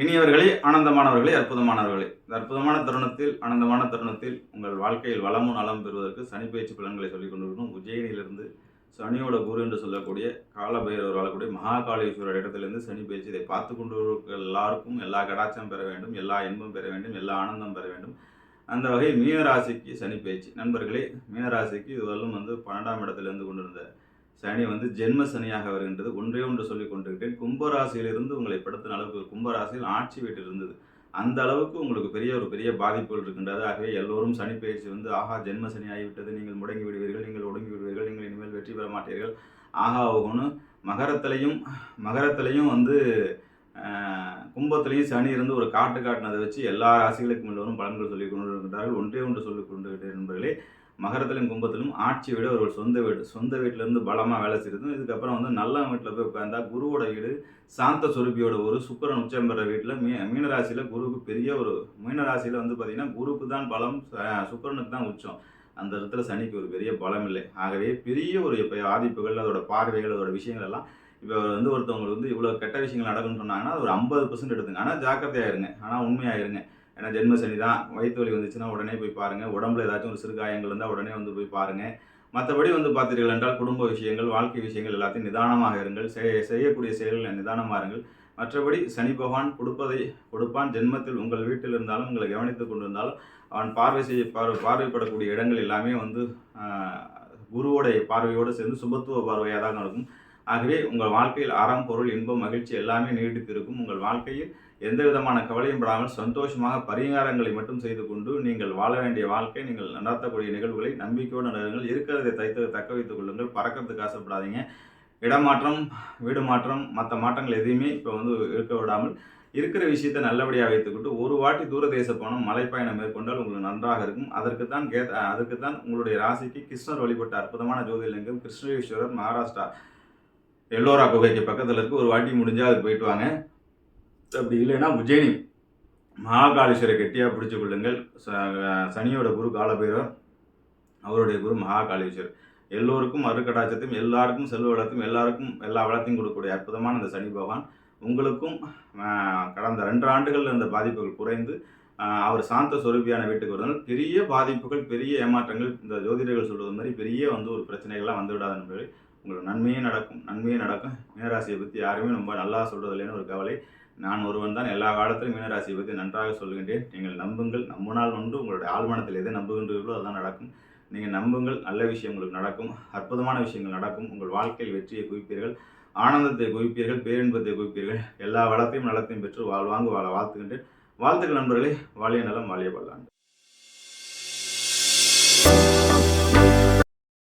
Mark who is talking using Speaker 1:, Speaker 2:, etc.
Speaker 1: இனியவர்களே ஆனந்தமானவர்களே அற்புதமானவர்களே. இந்த அற்புதமான தருணத்தில் ஆனந்தமான தருணத்தில் உங்கள் வாழ்க்கையில் வளமும் நலம் பெறுவதற்கு சனி பயிற்சி பலன்களை சொல்லிக் கொண்டிருக்கணும். உஜ்ஜயினியிலிருந்து சனியோட குரு என்று சொல்லக்கூடிய காலபைரவர் வாழக்கூடிய மகாகாளீஸ்வரர் இடத்திலிருந்து சனி பயிற்சி இதை பார்த்து கொண்டு எல்லாருக்கும் எல்லா கடாச்சம் பெற வேண்டும் எல்லா இன்பம் பெற வேண்டும் எல்லா ஆனந்தம் பெற வேண்டும். அந்த வகையில் மீனராசிக்கு சனி பயிற்சி. நண்பர்களே மீனராசிக்கு இதுவரையும் வந்து பன்னெண்டாம் இடத்திலிருந்து கொண்டிருந்த சனி வந்து ஜென்ம சனியாக வருகின்றது. ஒன்றே ஒன்று சொல்லிக் கொண்டிருக்கிறேன். கும்பராசியிலிருந்து உங்களை படுத்தின அளவுக்கு கும்பராசியில் ஆட்சி வீட்டில் இருந்தது. அந்த அளவுக்கு உங்களுக்கு பெரிய ஒரு பெரிய பாதிப்புகள் இருக்கின்றது. ஆகவே எல்லோரும் சனி பயிற்சி வந்து ஆஹா ஜென்ம சனி ஆகிவிட்டது நீங்கள் முடங்கி விடுவீர்கள். நீங்கள் ஒடுங்கி விடுவீர்கள். நீங்கள் இனிமேல் வெற்றி பெற மாட்டீர்கள். ஆஹா ஆகணும் மகரத்திலையும் மகரத்திலையும் வந்து கும்பத்திலையும் சனி இருந்து ஒரு காட்டு காட்டினதை வச்சு எல்லா ராசிகளுக்கும் எல்லோரும் பலன்கள் சொல்லிக் கொண்டு இருக்கின்றார்கள் ஒன்றே ஒன்று சொல்லிக் கொண்டு நண்பர்களே. மகரத்திலும் கும்பத்திலும் ஆட்சி வீடு ஒரு சொந்த வீடு. சொந்த வீட்டிலேருந்து பலமாக வேலை செய்யறதும் இதுக்கப்புறம் வந்து நல்ல வீட்டில் போய் உட்காந்தா குருவோட வீடு சாந்த சுரூபியோட ஒரு சுக்கரன் உச்சம் பெற வீட்டில் மீ மீனராசியில் குருவுக்கு பெரிய ஒரு மீனராசியில் வந்து பார்த்திங்கன்னா குருக்கு தான் பலம் சுக்கரனுக்கு தான் உச்சம். அந்த இடத்துல சனிக்கு ஒரு பெரிய பலம் இல்லை. ஆகவே பெரிய ஒரு இப்போ ஆதிப்புகள் அதோட பார்வைகள் அதோட விஷயங்கள் எல்லாம் இப்போ வந்து ஒருத்தவங்களுக்கு வந்து இவ்வளோ கெட்ட விஷயங்கள் நடக்குன்னு சொன்னாங்கன்னா அது ஒரு ஐம்பது பர்சன்ட் எடுத்துங்க. ஆனால் ஜாக்கிரதையாயிருங்க ஆனால் உண்மையாயிருங்க ஏன்னா ஜென்ம சனி தான் வயிற்று வலி வந்துச்சுன்னா உடனே போய் பாருங்கள் உடம்புல ஏதாச்சும் ஒரு சிறு காயங்கள் இருந்தால் உடனே வந்து போய் பாருங்கள் மற்றபடி வந்து பார்த்தீர்கள் என்றால் குடும்ப விஷயங்கள் வாழ்க்கை விஷயங்கள் எல்லாத்தையும் நிதானமாக இருங்கள். செய்- செய்யக்கூடிய செயல்கள் நிதானமாக இருங்கள். மற்றபடி சனி பகவான் கொடுப்பதை கொடுப்பான். ஜென்மத்தில் உங்கள் வீட்டில் இருந்தாலும் உங்களை கவனித்துக் கொண்டிருந்தாலும் அவன் பார்வை செய்ய பார்வை பார்வைப்படக்கூடிய இடங்கள் எல்லாமே வந்து குருவோடைய பார்வையோடு சேர்ந்து சுபத்துவ பார்வையாக தான் நடக்கும் ஆகவே உங்கள் வாழ்க்கையில் அறம் பொருள் இன்பம் மகிழ்ச்சி எல்லாமே நீடித்திருக்கும். உங்கள் வாழ்க்கையில் எந்த விதமான கவலையும் படாமல் சந்தோஷமாக பரிகாரங்களை மட்டும் செய்து கொண்டு நீங்கள் வாழ வேண்டிய வாழ்க்கை நீங்கள் நடத்தக்கூடிய நிகழ்வுகளை நம்பிக்கையோடு நடங்கள். இருக்கிறதை தைத்து தக்க வைத்துக் கொள்ளுங்கள். பறக்கிறதுக்கு ஆசைப்படாதீங்க. இடமாற்றம் வீடு மாற்றம் மற்ற மாற்றங்கள் எதையுமே இப்போ வந்து இருக்க விடாமல் இருக்கிற விஷயத்தை நல்லபடியாக வைத்துக்கிட்டு ஒரு வாட்டி தூரதேச பயணம் மலைப்பயணம் மேற்கொண்டால் உங்களுக்கு நன்றாக இருக்கும். அதற்கு தான் கே அதுக்கு தான் உங்களுடைய ராசிக்கு கிருஷ்ணர் வழிபட்ட அற்புதமான ஜோதிர்லிங்கம் கிருஷ்ணேஸ்வரர் மகாராஷ்டிரா எல்லோரா குகைக்கு பக்கத்தில் இருக்கு. ஒரு வாட்டி முடிஞ்சால் அதுக்கு போயிட்டு வாங்க. அப்படி இல்லைன்னா உஜ்ஜயினி. மகாகாளீஸ்வரை கெட்டியாக பிடிச்சு கொள்ளுங்கள். ச- சனியோட குரு காலபைரவர் அவருடைய குரு மகாகாளீஸ்வரர் எல்லோருக்கும் அருக்கடாச்சத்தையும் எல்லாருக்கும் செல்வ வளத்தையும் எல்லாருக்கும் எல்லா வளத்தையும் கொடுக்கக்கூடிய அற்புதமான அந்த சனி பகவான். உங்களுக்கும் கடந்த ரெண்டு ஆண்டுகளில் இருந்த பாதிப்புகள் குறைந்து அவர் சாந்த சொரூபியான வீட்டுக்கு வருவதால் பெரிய பாதிப்புகள் பெரிய ஏமாற்றங்கள் இந்த ஜோதிடர்கள் சொல்வது மாதிரி பெரிய வந்து ஒரு பிரச்சனைகள்லாம் வந்துவிடாது என்பது உங்களுக்கு நன்மையே நடக்கும். நன்மையே நடக்கும். மீனராசியை பற்றி யாருமே ரொம்ப நல்லா சொல்கிறது இல்லைன்னு ஒரு கவலை. நான் ஒருவன் தான் எல்லா காலத்திலும் மீனராசியை பற்றி நன்றாக சொல்கின்றேன் நீங்கள் நம்புங்கள் நம்பினால் ஒன்று உங்களுடைய ஆழ்மனத்தில் எதை நம்புகின்றீர்களோ அதுதான் நடக்கும். நீங்கள் நம்புங்கள் நல்ல விஷயம் உங்களுக்கு நடக்கும். அற்புதமான விஷயங்கள் நடக்கும். உங்கள் வாழ்க்கையில் வெற்றியை குவிப்பீர்கள். ஆனந்தத்தை குவிப்பீர்கள். பேரின்பத்தை குவிப்பீர்கள். எல்லா வளத்தையும் நலத்தையும் பெற்று வாழ்வாங்கு வாழ வாழ்த்துகின்றேன். வாழ்த்துக்கள் நண்பர்களே. வாழிய நலம் வாழிய பல்லாண்டு